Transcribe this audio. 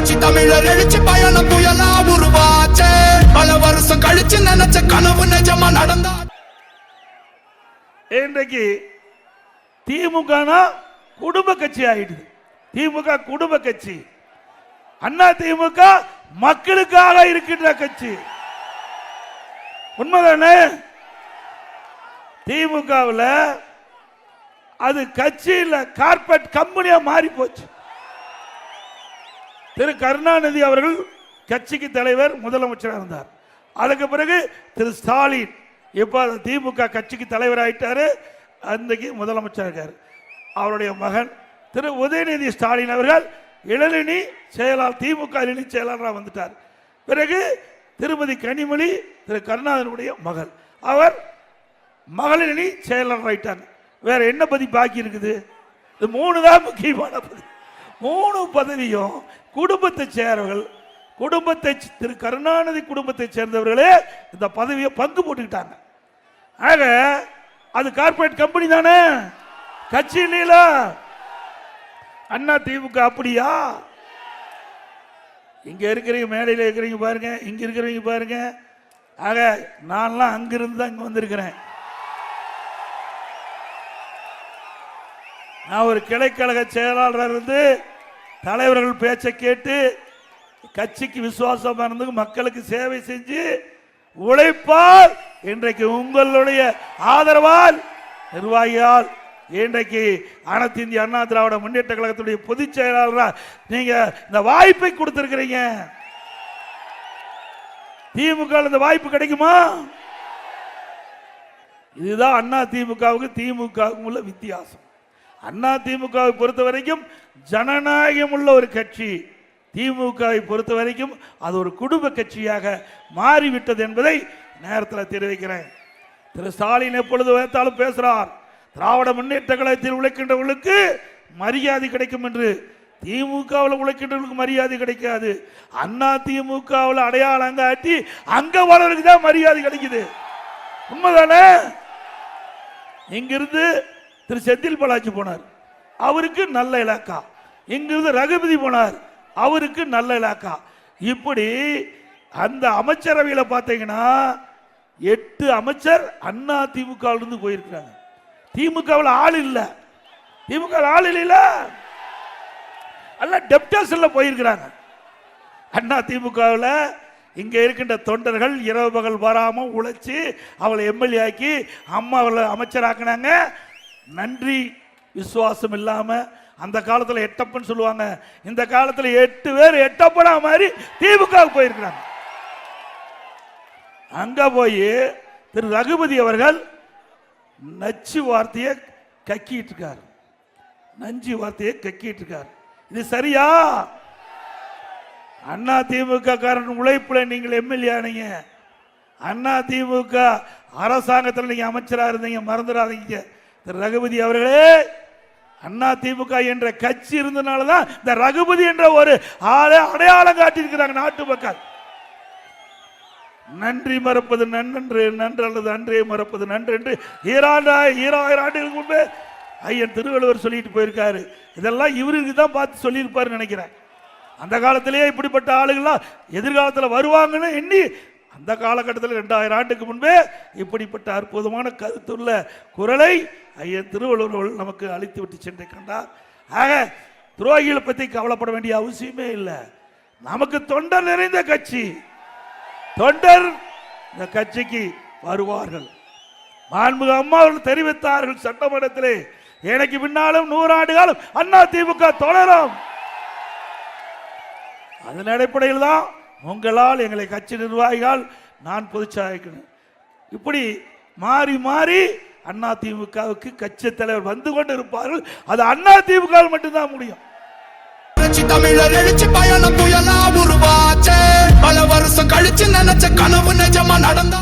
புரட்சி தமிழர் எழுச்சி பயணம் புயலா உருவாச்சே. பல வருஷம் கழிச்சு நினைச்ச கனவு நிஜமா நடந்தா இன்றைக்கு திமுகனா குடும்ப கட்சி ஆயிடுது. திமுக குடும்ப கட்சி. அண்ணா திமுக மக்களுக்காக இருக்கின்ற கட்சி. உண்மைதானே? திமுகவில் அது கட்சியில் கார்பரேட் கம்பெனியா மாறி போச்சு திரு கருணாநிதி அவர்கள் கட்சிக்கு தலைவர் முதலமைச்சராக இருந்தார். அதுக்கு பிறகு திரு ஸ்டாலின் இப்போ திமுக கட்சிக்கு தலைவர் ஆயிட்டாரு. அன்றைக்கு முதலமைச்சர் இருக்கார். அவருடைய மகன் திரு உதயநிதி ஸ்டாலின் அவர்கள் இளநிலை செயலாளர் திமுக இளநிலை செயலாளராக வந்துட்டார். பிறகு திருமதி கனிமொழி திரு கருணாநிதியுடைய மகள். அவர் மகளிரணி செயலாளர் ஆயிட்டாங்க வேற என்ன பதி பாக்கி இருக்குது இது மூணு தான் முக்கியமான பதி மூணு பதவியும் குடும்பத்தை சேர்வர்கள் குடும்பத்தை திரு கருணாநிதி குடும்பத்தை சேர்ந்தவர்களே இந்த பதவியை பங்கு போட்டுக்கிட்டாங்க. ஆக அது கார்ப்பரேட் கம்பெனி தானே? கட்சி இல்லையில அண்ணா திமுக அப்படியா? இங்க இருக்கிறீங்க மேடையில் இருக்கிறீங்க பாருங்க இங்க இருக்கிறவங்க பாருங்க. ஆக நான்லாம் அங்கிருந்து தான் இங்க வந்திருக்கிறேன். நான் ஒரு கிளைக்கழக செயலாளராக இருந்து தலைவர்கள் பேச்சை கேட்டு கட்சிக்கு விசுவாசமா இருந்து மக்களுக்கு சேவை செஞ்சு உழைப்பால் இன்றைக்கு உங்களுடைய ஆதரவால் நிர்வாகியால் இன்றைக்கு அனைத்து இந்திய அண்ணா திராவிட முன்னேற்ற கழகத்துடைய பொதுச் செயலாளராக நீங்க இந்த வாய்ப்பை கொடுத்திருக்கிறீங்க. திமுக இந்த வாய்ப்பு கிடைக்குமா? இதுதான் அண்ணா திமுகவுக்கு திமுகவுக்கும் உள்ள வித்தியாசம். அண்ணா திமுகவை பொறுத்த வரைக்கும் ஜனநாயகம் உள்ள ஒரு கட்சி. திமுகவை பொறுத்த வரைக்கும் அது ஒரு குடும்ப கட்சியாக மாறிவிட்டது என்பதை நேரத்தில் தெரிவிக்கிறேன். திரு ஸ்டாலின் எப்பொழுது வைத்தாலும் பேசுகிறார் திராவிட முன்னேற்ற கழகத்தில் உழைக்கின்றவர்களுக்கு மரியாதை கிடைக்கும் என்று. திமுகவில் உழைக்கின்றவர்களுக்கு மரியாதை கிடைக்காது. அண்ணா திமுகவில் அடையாளம் காட்டி அங்க வளருக்கு தான் மரியாதை கிடைக்குது. உண்மைதானே? இங்கிருந்து திரு செந்தில் பாலாஜி போனார். அவருக்கு நல்ல இலாக்கா. இங்கிருந்து ரகுபதி போனார். அவருக்கு நல்ல இலாக்கா. இப்படி அந்த அமைச்சரவையில் பார்த்தீங்கன்னா எட்டு அமைச்சர் அண்ணா திமுகவிலிருந்து போயிருக்கிறாங்க. திமுகவில் ஆள் இல்லை. திமுக ஆள் இல்லைல எல்லாம் டெப்டர்ஸ்ல போயிருக்கிறாங்க. அண்ணா திமுகவில் இங்கே இருக்கின்ற தொண்டர்கள் இரவு பகல் வராமல் உழைச்சி அவளை எம்எல்ஏ ஆக்கி அம்மா அவளை அமைச்சராக்குனாங்க. நன்றி. விசுவாசம் இல்லாம அந்த காலத்துல எட்டப்பன்னு சொல்லுவாங்க. இந்த காலத்துல எட்டு பேர் எட்டப்பனா மாதிரி திமுக போயிருக்கிறாங்க. அங்க போய் திரு ரகுபதி அவர்கள் நச்சு வார்த்தையை கக்கிட்டு இருக்காரு. நஞ்சு வார்த்தையை கக்கிட்டு இருக்காரு. இது சரியா? அண்ணா திமுக காரன் உழைப்புல நீங்கள் எம்எல்ஏ ஆனீங்க. அண்ணா திமுக அரசாங்கத்தில் நீங்க அமைச்சரா இருந்தீங்க. மறந்துடாதீங்க. திரு ரகுபதி அவர்களே அண்ணா திமுக என்ற கட்சி இருந்தனால தான் இந்த ரகுபதி என்ற ஒரு ஆளை அடையாளம் காட்டியிருக்கிறாங்க நாட்டு மக்கள். நன்றி மறப்பது நன்றன்று நன்று அல்லது அன்றே மறப்பது நன்று என்று ஈராண்டா ஈராயிரம் ஆண்டுகளுக்கு முன்பே ஐயன் திருவள்ளுவர் சொல்லிட்டு போயிருக்காரு. இதெல்லாம் இவருக்கு தான் பார்த்து சொல்லியிருப்பாருன்னு நினைக்கிறேன். அந்த காலத்திலேயே இப்படிப்பட்ட ஆளுகள்லாம் எதிர்காலத்தில் வருவாங்கன்னு எண்ணி அந்த காலகட்டத்தில் ரெண்டாயிரம் ஆண்டுக்கு முன்பே இப்படிப்பட்ட அற்புதமான கருத்துள்ள குரலை ஐயன் திருவள்ளுவர் நமக்கு அழித்து விட்டு சென்று கண்டார். ஆக துரோகிகளை பற்றி கவலைப்பட வேண்டிய அவசியமே இல்லை. நமக்கு தொண்டர் நிறைந்த கட்சி. தொண்டர் இந்த கட்சிக்கு வருவார்கள். மாண்புக அம்மா அவர்கள் தெரிவித்தார்கள் சட்டமன்றத்திலே. எனக்கு பின்னாலும் நூறாண்டு காலம் அண்ணா திமுக தொடரும். அதன் அடிப்படையில் தான் உங்களால் எங்களை கட்சி நிர்வாகிகள் நான் பொதுச்சாயக்கணும் இப்படி மாறி மாறி அண்ணா திமுகவுக்கு கட்சி தலைவர் வந்து கொண்டு இருப்பார்கள் அது அண்ணா திமுக மட்டும்தான் முடியும். தமிழர் எழுச்சி பயணம் புயலா உருவாச்சே. பல வருஷம் கழிச்சு நினைச்ச கனவு நிஜமா நடந்தா